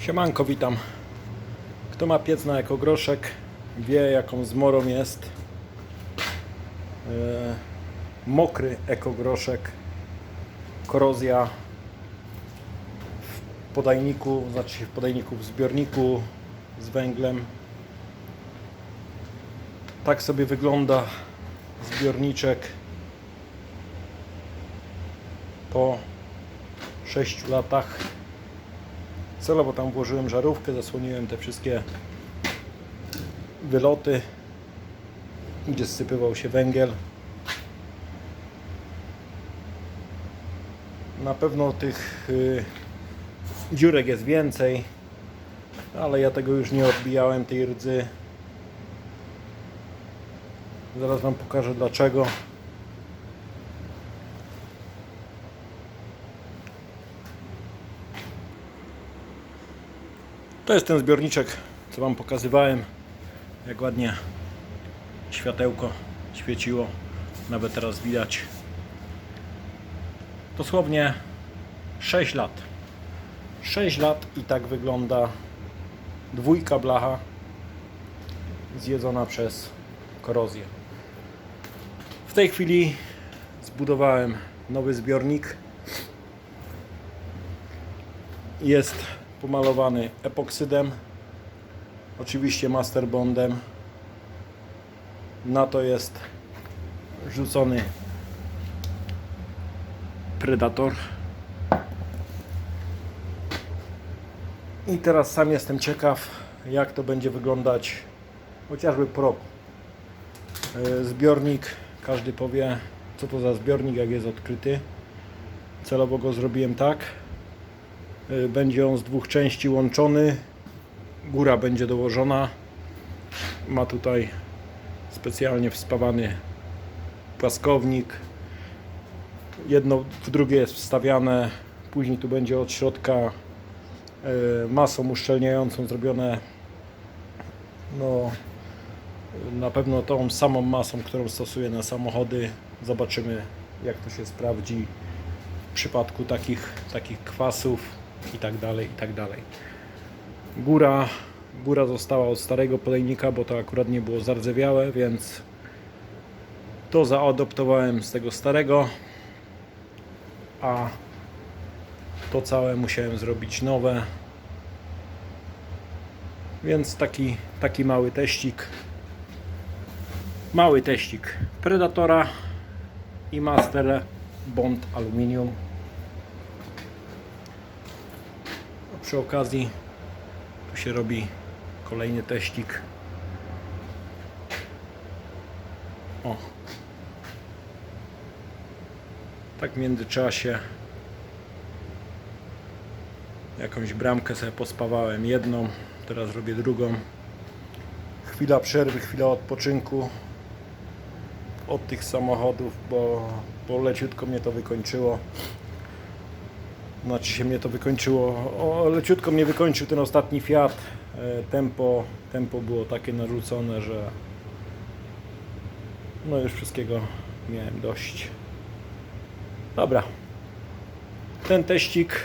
Siemanko, witam. Kto ma piec na ekogroszek, wie jaką zmorą jest e, mokry ekogroszek, korozja w podajniku, znaczy w podajniku, w zbiorniku z węglem. Tak sobie wygląda zbiorniczek po 6 latach. Celowo tam włożyłem żarówkę, zasłoniłem te wszystkie wyloty, gdzie zsypywał się węgiel. Na pewno tych y, dziurek jest więcej, ale ja tego już nie odbijałem, tej rdzy. Zaraz Wam pokażę dlaczego. To jest ten zbiorniczek, co Wam pokazywałem. Jak ładnie światełko świeciło. Nawet teraz widać. Dosłownie 6 lat. 6 lat i tak wygląda dwójka blacha zjedzona przez korozję. W tej chwili zbudowałem nowy zbiornik. Jest pomalowany epoksydem, oczywiście master bondem. Na to jest rzucony predator. I teraz sam jestem ciekaw, jak to będzie wyglądać chociażby po roku. E, Zbiornik, każdy powie, co to za zbiornik, jak jest odkryty. Celowo go zrobiłem tak. E, Będzie on z dwóch części łączony. Góra będzie dołożona. Ma tutaj specjalnie wspawany płaskownik. Jedno w drugie jest wstawiane. Później tu będzie od środka e, masą uszczelniającą zrobione no, na pewno tą samą masą, którą stosuję na samochody. Zobaczymy, jak to się sprawdzi w przypadku takich, takich kwasów i tak dalej, i tak dalej. Góra, góra została od starego podajnika, bo to akurat nie było zardzewiałe, więc to zaadoptowałem z tego starego, a to całe musiałem zrobić nowe. Więc taki, taki mały teścik. Mały teścik Predatora i Master Bond Aluminium. A Przy okazji tu się robi kolejny teścik. O. Tak w międzyczasie jakąś bramkę sobie pospawałem jedną, teraz robię drugą. Chwila przerwy, chwila odpoczynku od tych samochodów, bo, bo leciutko mnie to wykończyło. Znaczy się mnie to wykończyło. O, leciutko mnie wykończył ten ostatni Fiat. E, Tempo, tempo było takie narzucone, że no już wszystkiego miałem dość. Dobra. Ten teścik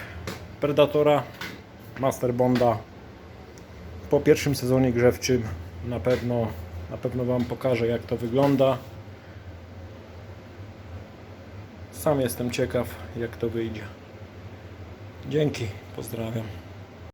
Predatora Master Bonda po pierwszym sezonie grzewczym na pewno na pewno Wam pokażę jak to wygląda. Sam jestem ciekaw jak to wyjdzie. Dzięki, pozdrawiam.